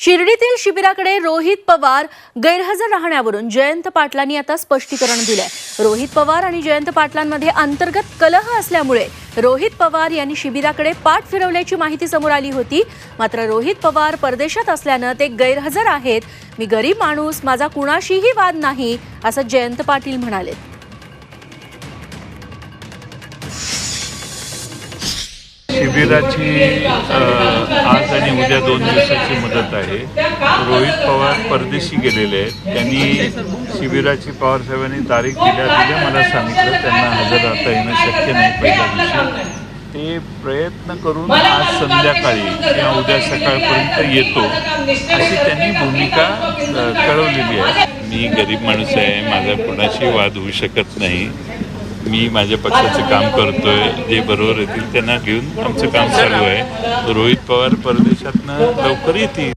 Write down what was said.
शिर्डीतील शिबिराकडे रोहित पवार गैरहजर राहण्यावरून जयंत पाटलांनी आता स्पष्टीकरण दिलंय. रोहित पवार आणि जयंत पाटलांमध्ये अंतर्गत कलह असल्यामुळे रोहित पवार यांनी शिबिराकडे पाठ फिरवल्याची माहिती समोर आली होती. मात्र रोहित पवार परदेशात असल्यानं ते गैरहजर आहेत. मी गरीब माणूस माझा कुणाशीही वाद नाही असं जयंत पाटील म्हणाले. शिबिराची आज आणि उद्या दोन दिवसाची मुदत आहे. रोहित पवार परदेशी गेलेले आहेत. त्यांनी शिबिराची पवारसाहेबांनी तारीख दिल्या दिल्या मला सांगितलं. त्यांना हजर राहता येणं शक्य नाही पहिल्या दिवशी. ते प्रयत्न करून आज संध्याकाळी किंवा उद्या सकाळपर्यंत येतो अशी त्यांनी भूमिका कळवलेली आहे. मी गरीब माणूस आहे. माझा कोणाशी वाद होऊ शकत नाही. मी माझ्या पक्षाचं काम करतोय जे बरोबर येतील त्यांना घेऊन आमचं काम चालू आहे. रोहित पवार परदेशातनं लवकर येतील.